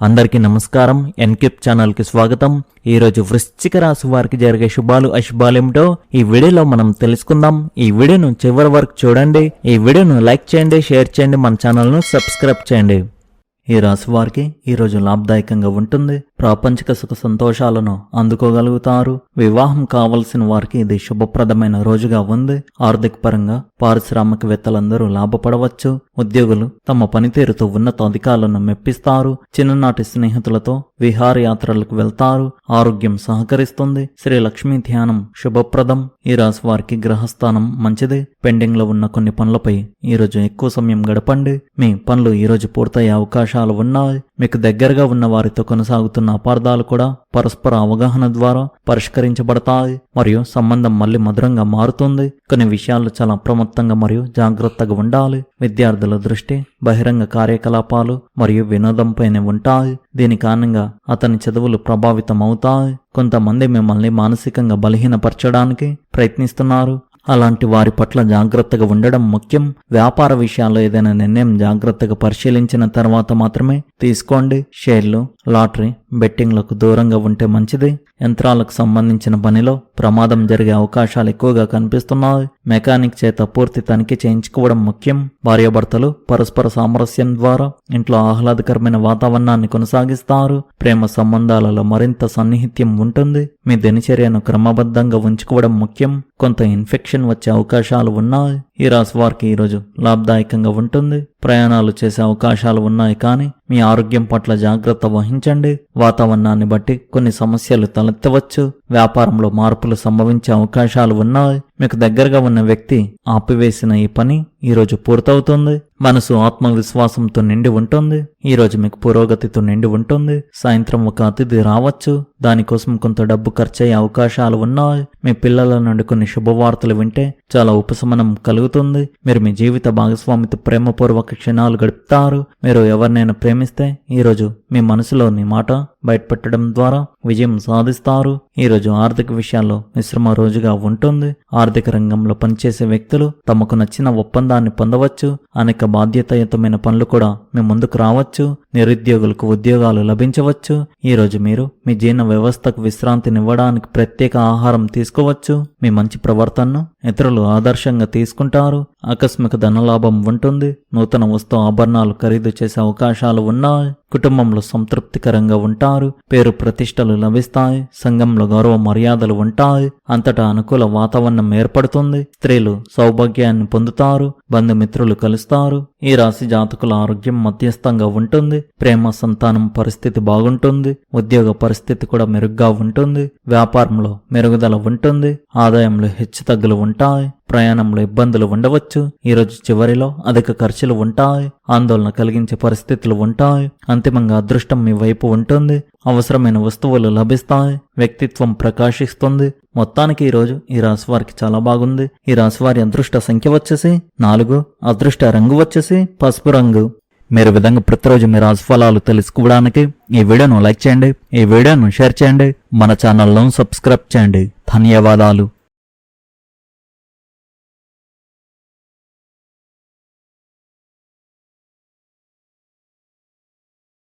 అందరికీ నమస్కారం. ఎన్కిప్ ఛానల్కి స్వాగతం. ఈ రోజు వృశ్చిక రాశి వారికి జరిగే శుభాలు అశుభాలేమిటో ఈ వీడియోలో మనం తెలుసుకుందాం. ఈ వీడియోను చివరి వరకు చూడండి. ఈ వీడియోను లైక్ చేయండి షేర్ చేయండి మన ఛానల్ను సబ్స్క్రైబ్ చేయండి. ఈ రాశి వారికి ఈరోజు లాభదాయకంగా ఉంటుంది. ప్రాపంచిక సుఖ సంతోషాలను అందుకోగలుగుతారు. వివాహం కావలసిన వారికి ఇది శుభప్రదమైన రోజుగా ఉంది. ఆర్థిక పరంగా పారిశ్రామికవేత్తలందరూ లాభపడవచ్చు. ఉద్యోగులు తమ పనితీరుతో ఉన్నత అధికారులను మెప్పిస్తారు. చిన్ననాటి స్నేహితులతో విహారయాత్రలకు వెళ్తారు ఆరోగ్యం సహకరిస్తుంది. శ్రీ లక్ష్మీ ధ్యానం శుభప్రదం. ఈ రాశి వారికి గ్రహస్థానం మంచిది. పెండింగ్లో ఉన్న కొన్ని పనులపై ఈరోజు ఎక్కువ సమయం గడపండి. మీ పనులు ఈరోజు పూర్తయ్యే అవకాశాలు ఉన్నాయి. మీకు దగ్గరగా ఉన్న వారితో కొనసాగుతున్న అపార్థాలు కూడా పరస్పర అవగాహన ద్వారా పరిష్కరించబడతాయి. మరియు సంబంధం మళ్ళీ మధురంగా మారుతుంది. కొన్ని విషయాలు చాలా అప్రమత్తంగా మరియు జాగ్రత్తగా ఉండాలి. విద్యార్థుల దృష్టి బహిరంగ కార్యకలాపాలు మరియు వినోదంపైనే ఉంటాయి. దీని కారణంగా అతని చదువులు ప్రభావితం అవుతాయి కొంతమంది మిమ్మల్ని మానసికంగా బలహీనపరచడానికి ప్రయత్నిస్తున్నారు. అలాంటి వారి పట్ల జాగ్రత్తగా ఉండడం ముఖ్యం. వ్యాపార విషయాల్లో ఏదైనా నిర్ణయం జాగ్రత్తగా పరిశీలించిన తర్వాత మాత్రమే తీసుకోండి. షేర్లు లాటరీ బెట్టింగ్లకు దూరంగా ఉంటే మంచిది. యంత్రాలకు సంబంధించిన పనిలో ప్రమాదం జరిగే అవకాశాలు ఎక్కువగా కనిపిస్తున్నాయి. మెకానిక్ చేత పూర్తి తనిఖీ చేయించుకోవడం ముఖ్యం. భార్యాభర్తలు పరస్పర సామరస్యం ద్వారా ఇంట్లో ఆహ్లాదకరమైన వాతావరణాన్ని కొనసాగిస్తారు. ప్రేమ సంబంధాలలో మరింత సన్నిహిత్యం ఉంటుంది. మీ దినచర్యను క్రమబద్ధంగా ఉంచుకోవడం ముఖ్యం. కొంత ఇన్ఫెక్షన్ వచ్చే అవకాశాలు ఉన్నాయి. ఈ రాశి వారికి ఈరోజు లాభదాయకంగా ఉంటుంది. ప్రయాణాలు చేసే అవకాశాలు ఉన్నాయి కానీ మీ ఆరోగ్యం పట్ల జాగ్రత్త వహించండి. వాతావరణాన్ని బట్టి కొన్ని సమస్యలు తలెత్తవచ్చు. వ్యాపారంలో మార్పులు సంభవించే అవకాశాలు ఉన్నాయి. మీకు దగ్గరగా ఉన్న వ్యక్తి ఆపివేసిన ఈ పని ఈరోజు పూర్తవుతుంది. మనసు ఆత్మవిశ్వాసంతో నిండి ఉంటుంది. ఈరోజు మీకు పురోగతితో నిండి ఉంటుంది. సాయంత్రం ఒక అతిథి రావచ్చు. దానికోసం కొంత డబ్బు ఖర్చయ్యే అవకాశాలు ఉన్నాయి. మీ పిల్లల నుండి కొన్ని శుభవార్తలు వింటే చాలా ఉపశమనం కలుగుతుంది. మీరు మీ జీవిత భాగస్వామితో ప్రేమపూర్వక క్షణాలు గడుపుతారు. మీరు ఎవరినైనా ప్రేమిస్తే ఈరోజు మీ మనసులోని మాట బయటపెట్టడం ద్వారా విజయం సాధిస్తారు. ఈరోజు ఆర్థిక విషయాల్లో మిశ్రమ రోజుగా ఉంటుంది. ఆర్థిక రంగంలో పనిచేసే వ్యక్తులు తమకు నచ్చిన ఒప్పందాన్ని పొందవచ్చు. అనేక బాధ్యతాయుతమైన పనులు కూడా మీ ముందుకు రావచ్చు. నిరుద్యోగులకు ఉద్యోగాలు లభించవచ్చు. ఈరోజు మీరు మీ జీర్ణ వ్యవస్థకు విశ్రాంతినివ్వడానికి ప్రత్యేక ఆహారం తీసుకోవచ్చు. మీ మంచి ప్రవర్తనను ఇతరులు ఆదర్శంగా తీసుకుంటారు. ఆకస్మిక ధనలాభం ఉంటుంది. నూతన వస్తు ఆభరణాలు ఖరీదు చేసే అవకాశాలు ఉన్నాయి. కుటుంబంలో సంతృప్తికరంగా ఉంటారు. పేరు ప్రతిష్టలు లభిస్తాయి. సంఘంలో గౌరవ మర్యాదలు ఉంటాయి. అంతటా అనుకూల వాతావరణం ఏర్పడుతుంది. స్త్రీలు సౌభాగ్యాన్ని పొందుతారు. బంధుమిత్రులు కలుస్తారు. ఈ రాశి జాతకుల ఆరోగ్యం మధ్యస్థంగా ఉంటుంది. ప్రేమ సంతానం పరిస్థితి బాగుంటుంది. ఉద్యోగ పరిస్థితి కూడా మెరుగ్గా ఉంటుంది. వ్యాపారంలో మెరుగుదల ఉంటుంది. ఆదాయంలో హెచ్చుతగ్గులు ఉంటాయి. ప్రయాణంలో ఇబ్బందులు ఉండవచ్చు. ఈరోజు చివరిలో అధిక ఖర్చులు ఉంటాయి. ఆందోళన కలిగించే పరిస్థితులు ఉంటాయి. అంతిమంగా అదృష్టం మీ వైపు ఉంటుంది. అవసరమైన వస్తువులు లభిస్తాయి. వ్యక్తిత్వం ప్రకాశిస్తుంది. మొత్తానికి ఈరోజు ఈ రాశి వారికి చాలా బాగుంది. ఈ రాశి వారి అదృష్ట సంఖ్య వచ్చేసి నాలుగు. అదృష్ట రంగు వచ్చేసి పసుపు రంగు. మీరు విధంగా ప్రతిరోజు మీ రాశి ఫలాలు తెలుసుకోవడానికి ఈ వీడియోను లైక్ చేయండి. ఈ వీడియోను షేర్ చేయండి. మన ఛానల్ను సబ్స్క్రైబ్ చేయండి. ధన్యవాదాలు.